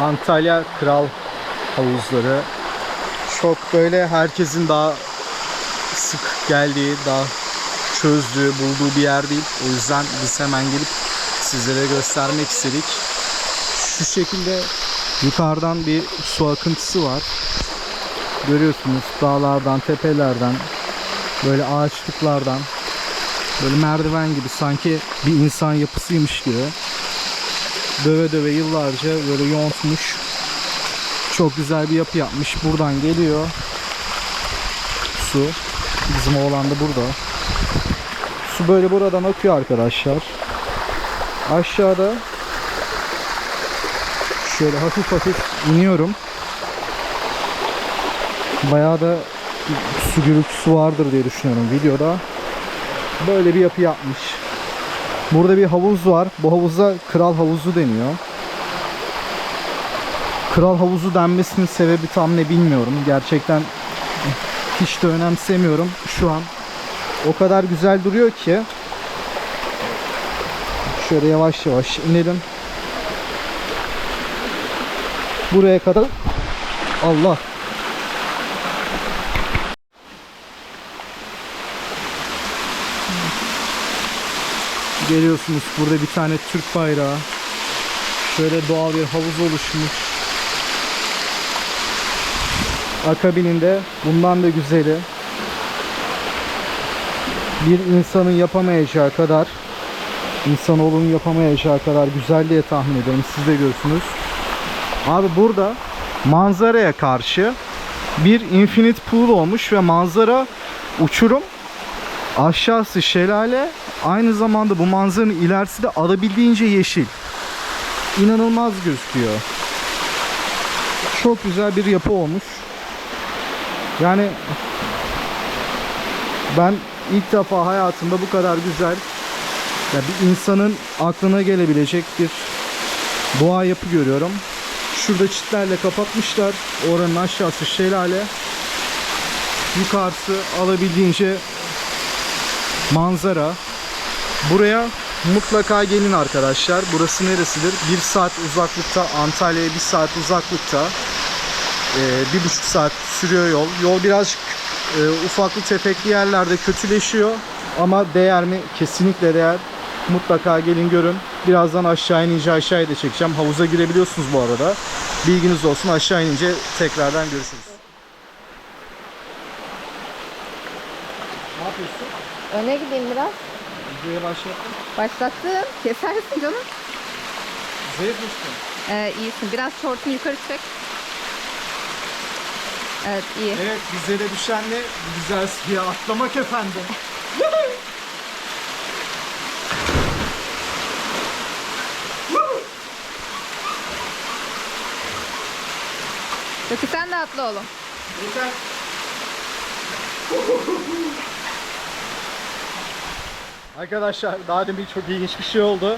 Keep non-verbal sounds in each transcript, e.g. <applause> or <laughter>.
Antalya Kral Havuzları. Çok böyle herkesin daha sık geldiği, daha çözdüğü, bulduğu bir yer değil. O yüzden biz hemen gelip sizlere göstermek istedik. Şu şekilde yukarıdan bir su akıntısı var. Görüyorsunuz dağlardan, tepelerden, böyle ağaçlıklardan, böyle merdiven gibi sanki bir insan yapısıymış gibi döve döve yıllarca böyle yontmuş. Çok güzel bir yapı yapmış. Buradan geliyor su. Bizim oğlan da burada. Su böyle buradan akıyor arkadaşlar. Aşağıda şöyle hafif hafif iniyorum. Bayağı da su gürültüsü vardır diye düşünüyorum videoda. Böyle bir yapı yapmış. Burada bir havuz var. Bu havuza kral havuzu deniyor. Kral havuzu denmesinin sebebi tam ne bilmiyorum. Gerçekten hiç de önemsemiyorum şu an. O kadar güzel duruyor ki. Şöyle yavaş yavaş inelim. Buraya kadar Allah Geliyorsunuz burada bir tane Türk bayrağı. Şöyle doğal bir havuz oluşmuş. Akabininde bundan da güzeli. Bir insanın yapamayacağı kadar insanoğlunun yapamayacağı kadar güzel diye tahmin ediyorum. Siz de görürsünüz. Abi burada manzaraya karşı bir infinite pool olmuş ve manzara uçurum aşağısı şelale aynı zamanda bu manzaranın ilerisi de alabildiğince yeşil. İnanılmaz gözüküyor. Çok güzel bir yapı olmuş. Yani ben ilk defa hayatımda bu kadar güzel ya bir insanın aklına gelebilecek bir doğa yapı görüyorum. Şurada çitlerle kapatmışlar. Oranın aşağısı şelale. Yukarısı alabildiğince manzara. Buraya mutlaka gelin arkadaşlar. Burası neresidir? Bir saat uzaklıkta Antalya'ya bir saat uzaklıkta. Ee, bir buçuk saat sürüyor yol. Yol birazcık e, ufaklı tefekli yerlerde kötüleşiyor. Ama değer mi? Kesinlikle değer. Mutlaka gelin görün. Birazdan aşağı inince aşağıya da çekeceğim. Havuza girebiliyorsunuz bu arada. Bilginiz olsun. Aşağı inince tekrardan görüşürüz. Ne yapıyorsun? Öne gideyim biraz. Videoya başlattım. Başlattım. Kesersin canım. Zayıf mısın? Ee, iyisin. Biraz şortunu yukarı çek. Evet iyi. Evet bize de düşen ne? Güzel suya atlamak efendim. <laughs> Peki sen de atla oğlum. Yeter. Arkadaşlar daha demin çok ilginç bir şey oldu.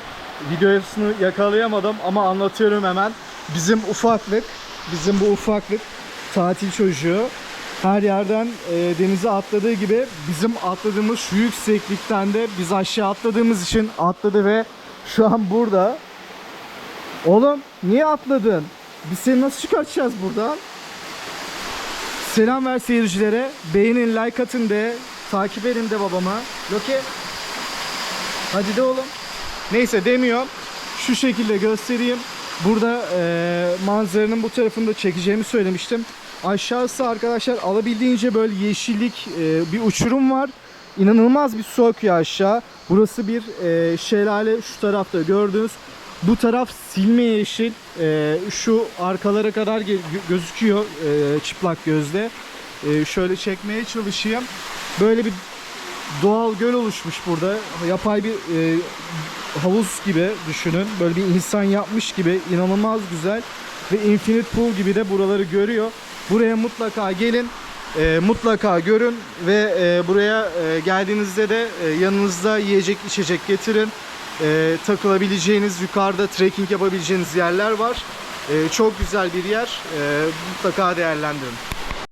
Videosunu yakalayamadım ama anlatıyorum hemen. Bizim ufaklık, bizim bu ufaklık tatil çocuğu her yerden e, denize atladığı gibi bizim atladığımız şu yükseklikten de biz aşağı atladığımız için atladı ve şu an burada. Oğlum niye atladın? Biz seni nasıl çıkartacağız buradan? Selam ver seyircilere. Beğenin, like atın de. Takip edin de babama. Loki. Hadi de oğlum. Neyse demiyor. Şu şekilde göstereyim. Burada e, manzaranın bu tarafında çekeceğimi söylemiştim. Aşağısı arkadaşlar alabildiğince böyle yeşillik e, bir uçurum var. İnanılmaz bir su akıyor aşağı. Burası bir e, şelale şu tarafta gördüğünüz. Bu taraf silme yeşil. E, şu arkalara kadar gözüküyor e, çıplak gözle. E, şöyle çekmeye çalışayım. Böyle bir doğal göl oluşmuş burada. Yapay bir e, havuz gibi düşünün. Böyle bir insan yapmış gibi inanılmaz güzel. Ve Infinite Pool gibi de buraları görüyor. Buraya mutlaka gelin. e, mutlaka görün ve e, buraya e, geldiğinizde de e, yanınızda yiyecek içecek getirin. E, takılabileceğiniz yukarıda trekking yapabileceğiniz yerler var. E, çok güzel bir yer. E, mutlaka değerlendirin.